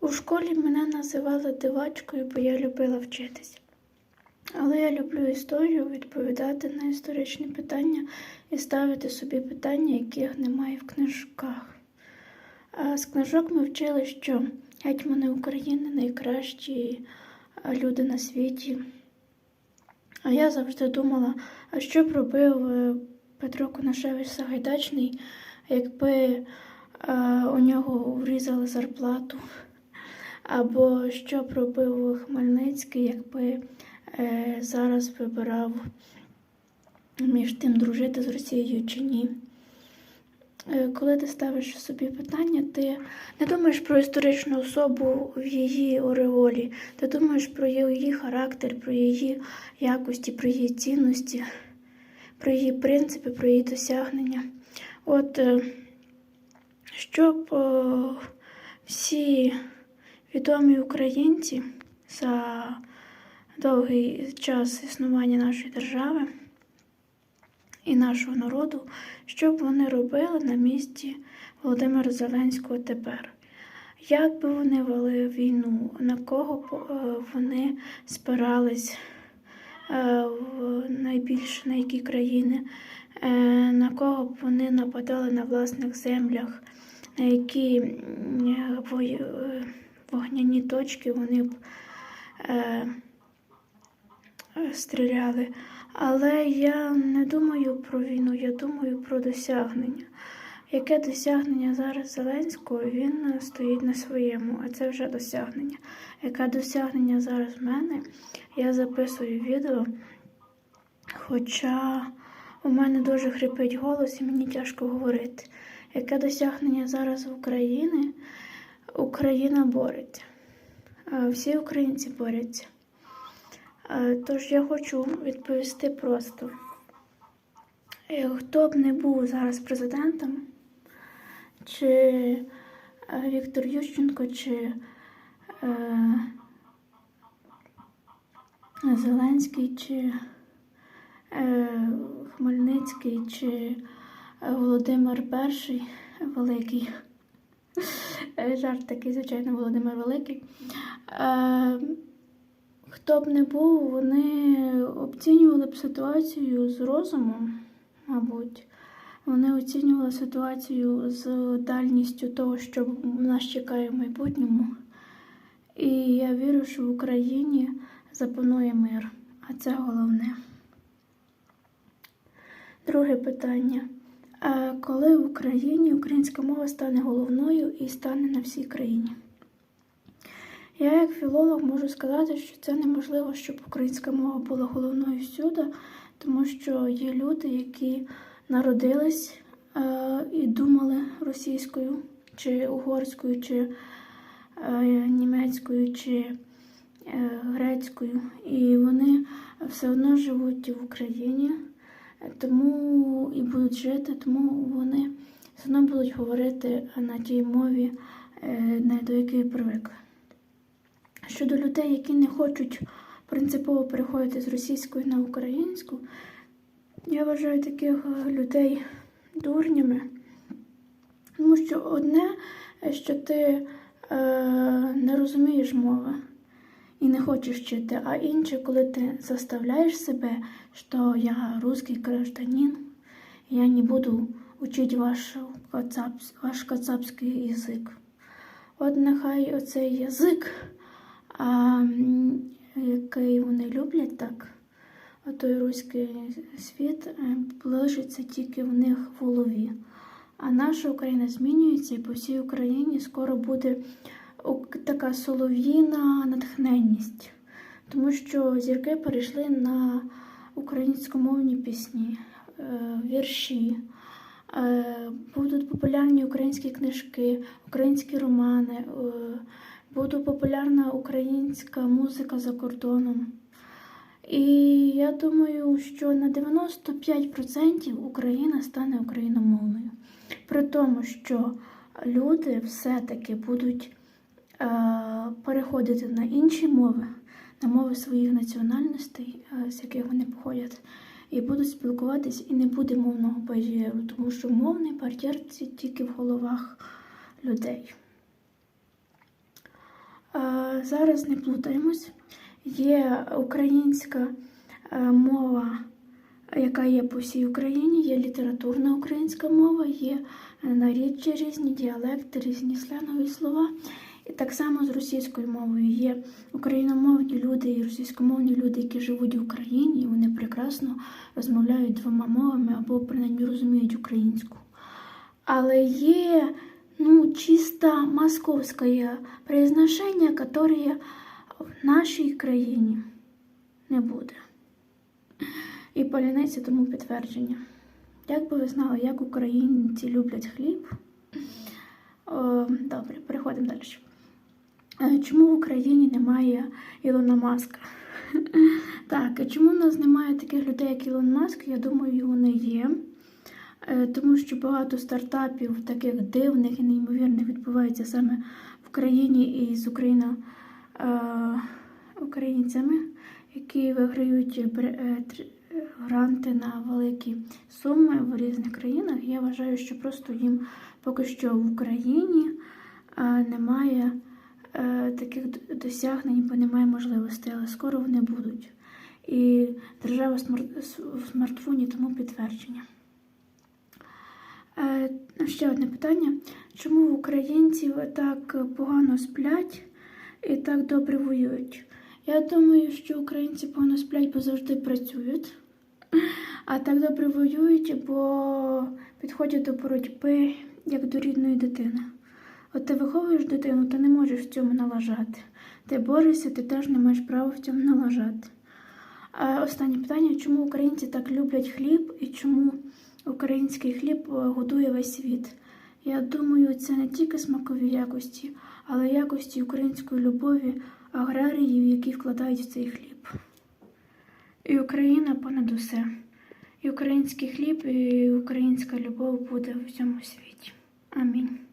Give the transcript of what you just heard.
У школі мене називали дивачкою, бо я любила вчитись. Але я люблю історію, відповідати на історичні питання і ставити собі питання, яких немає в книжках. А з книжок ми вчили, що гетьмани України найкращі люди на світі. А я завжди думала, а що б робив е, Петро Конашевич Сагайдачний, якби у нього врізали зарплату. Або що б робив Хмельницький, якби е, зараз вибирав між тим дружити з Росією чи ні. Е, коли ти ставиш собі питання, ти не думаєш про історичну особу в її ореолі, ти думаєш про її характер, про її якості, про її цінності, про її принципи, про її досягнення. От е, щоб е, всі відомі українці за довгий час існування нашої держави і нашого народу, що б вони робили на місці Володимира Зеленського тепер. Як би вони вели війну, на кого б е, вони спирались е, найбільше на які країни, е, на кого б вони нападали на власних землях, на які вогняні точки вони б е, стріляли. Але я не думаю про війну, я думаю про досягнення. Яке досягнення зараз Зеленського, він е, стоїть на своєму, а це вже досягнення. Яке досягнення зараз в мене? Я записую відео, хоча у мене дуже хрипить голос і мені тяжко говорити. Яке досягнення зараз в Україні? Україна бореться. Всі українці борються. Тож я хочу відповісти просто. Е, Хто б не був зараз президентом, чи е, Віктор Ющенко, чи е, Зеленський, чи Хмельницький, чи Володимир І Великий. Е, Жарт такий, звичайно, Володимир Великий. Е, Хто б не був, вони оцінювали б ситуацію з розумом, мабуть. Вони оцінювали ситуацію з дальністю того, що нас чекає в майбутньому. І я вірю, що в Україні запанує мир, а це головне. Друге питання. Коли в Україні українська мова стане головною і стане на всій країні? Я, як філолог, можу сказати, що це неможливо, щоб українська мова була головною всюди, тому що є люди, які народились е, і думали російською, чи угорською, чи е, німецькою, чи е, грецькою, і вони все одно живуть в Україні, тому і будуть жити, тому вони все будуть говорити на тій мові, е, до якої привикли. Щодо людей, які не хочуть принципово переходити з російської на українську, я вважаю таких людей дурнями. Тому що одне, е, що ти е, не розумієш мови і не хочеш вчити, а інше, коли ти заставляєш себе, що я русский гражданин, я не буду учити ваш, кацапс, ваш кацапський язик. От нехай оцей язик, а, який вони люблять так, той руський світ е, лишиться тільки в них в голові. А наша Україна змінюється, і по всій Україні скоро буде така солов'їна натхненність, тому що зірки перейшли на українськомовні пісні, е, вірші. Е, Будуть популярні українські книжки, українські романи, е, буде популярна українська музика за кордоном. І я думаю, що на 95% Україна стане україномовною. При тому, що люди все-таки будуть переходити на інші мови, на мови своїх національностей, е, з яких вони походять, і будуть спілкуватись, і не буде мовного бар'єру, тому що мовний бар'єр це тільки в головах людей. зараз не плутаємось. Є українська е, мова, яка є по всій Україні, є літературна українська мова, є е, наріччя різні, діалекти, різні сленгові слова. І так само з російською мовою є україномовні люди і російськомовні люди, які живуть в Україні, і вони прекрасно розмовляють двома мовами або принаймні розуміють українську. Але є ну, чисто московське произношення, яке в нашій країні не буде. І поліниці тому підтвердження. Як би ви знали, як українці люблять хліб? Добре, переходимо далі. Е, Чому в Україні немає Ілона Маска? Так, чому в нас немає таких людей, як Ілон Маск? Я думаю, вони є. Е, Тому що багато стартапів, таких дивних і неймовірних, відбувається саме в країні і з Україна, е, українцями, які виграють е, гранти на великі суми в різних країнах. Я вважаю, що просто їм поки що в Україні немає таких досягнень, бо немає можливостей, але скоро вони будуть. І держава в смартфоні тому підтвердження. Е, Ще одне питання. Чому в українців так погано сплять і так добре воюють? Я думаю, що українці погано сплять, бо завжди працюють, а так добре воюють, бо підходять до боротьби як до рідної дитини. От ти виховуєш дитину, ти не можеш в цьому налажати. Ти борешся, ти теж не маєш права в цьому налажати. А останнє питання: чому українці так люблять хліб і чому український хліб е, годує весь світ? Я думаю, це не тільки смакові якості, але якості української любові аграріїв, які вкладають в цей хліб. І Україна понад усе. І український хліб, і українська любов буде в цьому світі. Амінь.